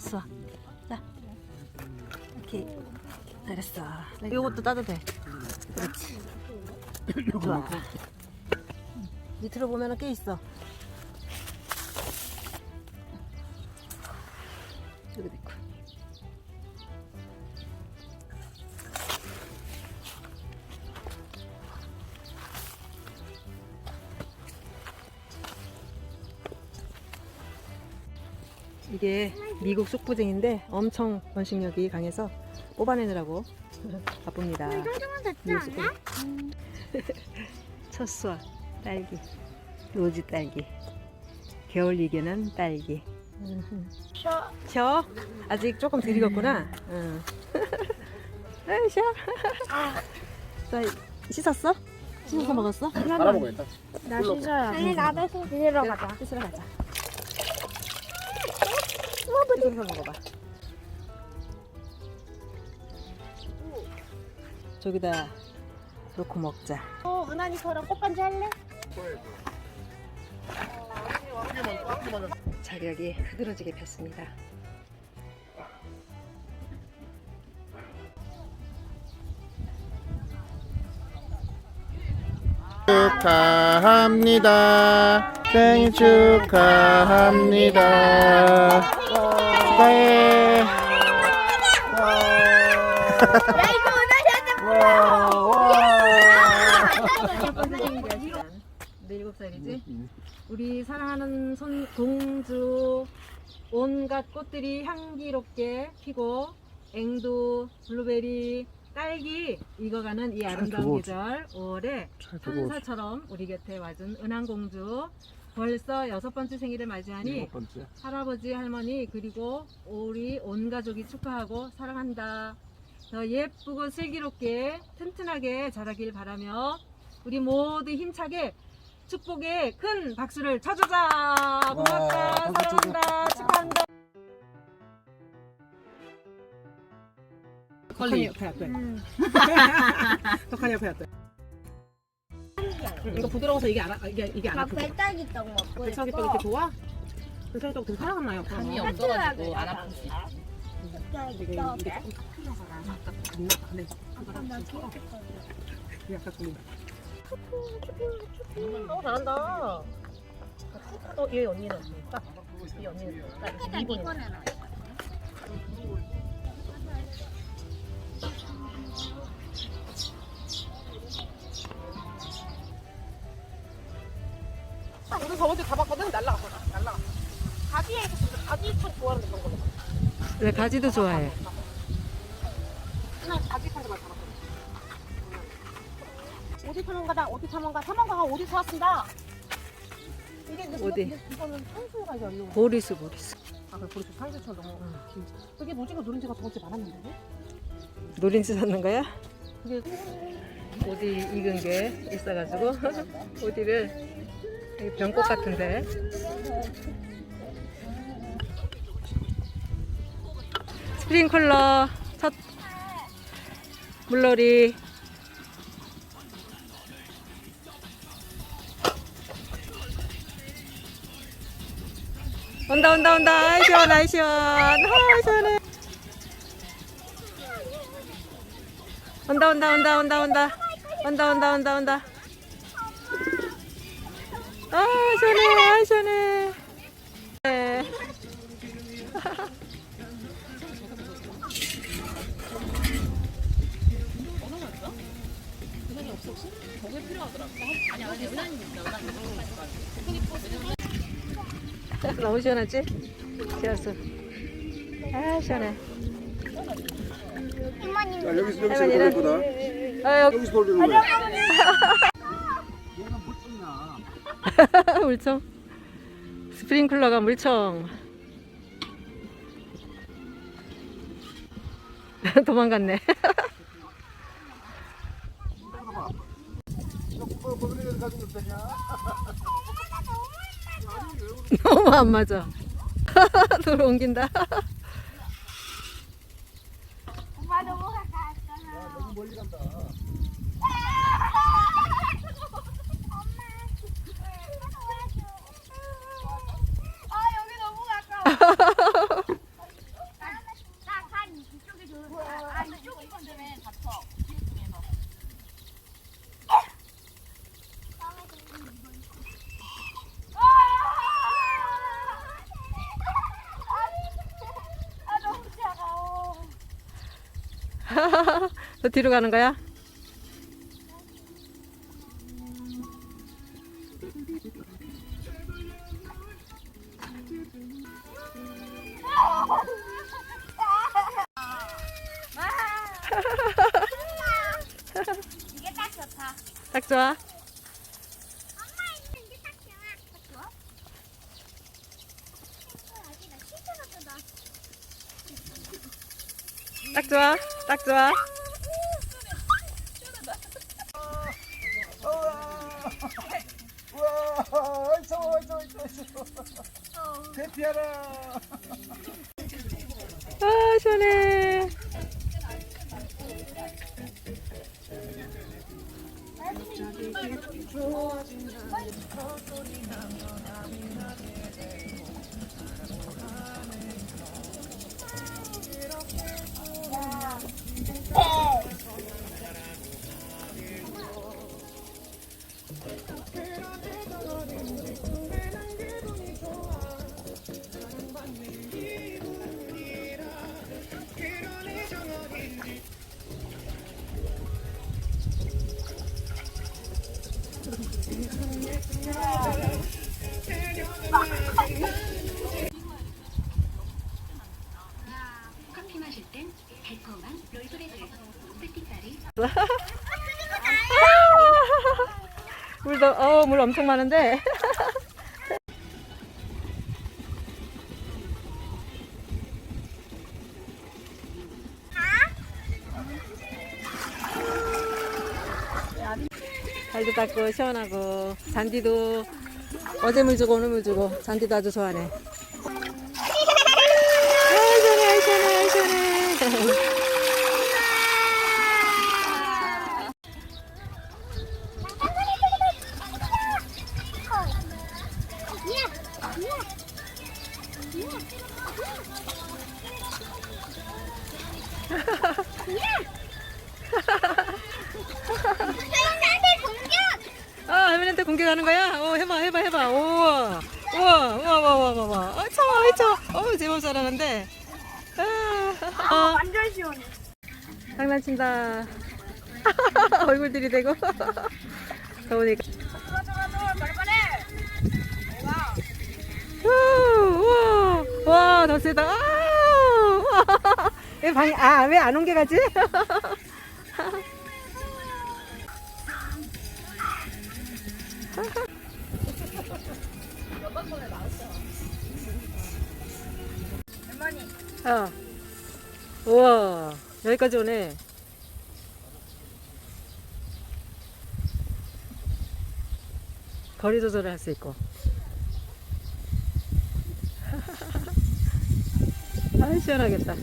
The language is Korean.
좋아. 자. 오케이. 잘했어. 요것도 따도 돼. 그렇지. 좋아. 밑으로 보면은 꽤 있어. 이게 미국 쑥부쟁인데 엄청 번식력이 강해서 뽑아내느라고 바쁩니다. 이 정도면 됐지 미국 쑥부쟁. 않냐? 첫수와 딸기, 로즈 딸기, 겨울 이겨는 딸기. 저 쉬어? 아직 조금 덜 익었구나. 응. 에이, 쉬어. 자, 씻었어? 씻어서 먹었어? 알아보겠다. 나 씻어야 아니 나도 씻으러 가자 씻으러 가자. 씻어서 먹어봐. 저기다 놓고 먹자. 어 은하니처럼 꽃반지 할래? 자격이 흐드러지게 폈습니다. 축하합니다. 생일 축하합니다. 축하해. 야 이거 은하니한테 네, 일곱 살이지? 우리 사랑하는 손, 공주 온갖 꽃들이 향기롭게 피고 앵두, 블루베리, 딸기 익어가는 이 아름다운 두고 계절 5월에 천사처럼 우리 곁에 와준 은항공주 벌써 여섯 번째 생일을 맞이하니 일곱 번째. 할아버지 할머니 그리고 우리 온 가족이 축하하고 사랑한다. 더 예쁘고 슬기롭게 튼튼하게 자라길 바라며 우리 모두 힘차게 축복의 큰 박수를 쳐주자. 고맙다. 박수 사랑한다. 축하한다. 컬리 옆에 놔둬. 덕한이 옆에 놔둬. 이거 부드러워서 이게 안 아- 이게 이게 안 막 아프죠? 별딸기떡 먹고 배차기 떡 이렇게 좋아? 떡 되게 사랑나요. 간이 그럼. 없어가지고 안 아프지. 이게 이게 좀 탁해서 아까 안 나네. 약간 좀 어 잘한다. 어, 얘 언니는 딱. 이 언니는 딱 이분이. 우리 저번 주에 잡았거든 날라갔어. 날라갔어. 가지에 가지 참 좋아하는데 그런 거. 왜 가지도 좋아해? 그냥 가지 판만 잡았거든. 어디 사는가다 어디 사는가 사망가가 어디 사왔습니다. 이게 근데 어디? 이거- 이거는 이제 얼른 보리수 보리수. 아, 그 보리수 산수처럼 너무 진짜. 그게 노지가 노른지가 두 번째 많았는데? 노린지 샀는 거야? 그게 어디 익은 게 있어가지고 어디를 여기 병꽃 같은데. 스프링클러 첫 물놀이. 온다 온다 온다. 아이 시원 아이 시원. 아이 시원해. 온다 온다 온다 온다 온다. 온다 온다 온다 온다 아 시원해 아 시원해 네. 너무 시원하지? 시원했어 아 시원해 자, 여기서 여기서 할머니는? 돌릴 거다. 아 여기 여기서 돌리는 거야. 물총 스프링클러가 물총 도망갔네. 너무 안 맞아. 도로 옮긴다 너 뒤로 가는 거야? 좋아. 이게 딱 좋아. 딱 좋아? 커피 물도, 어, 물 엄청 많은데. 발도 닦고 시원하고 잔디도 어제 물 주고 오늘 물 주고 잔디도 아주 좋아하네. 공격하는 거야? 오, 해봐, 해봐, 해봐. 우와, 우와, 우와, 우와, 우와, 우와. 어, 쳐, 어, 쳐. 어, 제법 잘하는데. 아, 어, 완전 시원해. 장난친다. 얼굴 들이대고. 더우니까. 좋아, 좋아, 좋아. 빨리빨리. 우와, 우와, 와, 더 세다. 아. 왜 아, 왜 안 옮겨가지? 어. 우와, 여기까지 오네. 거리 조절을 할 수 있고. 아, 시원하겠다.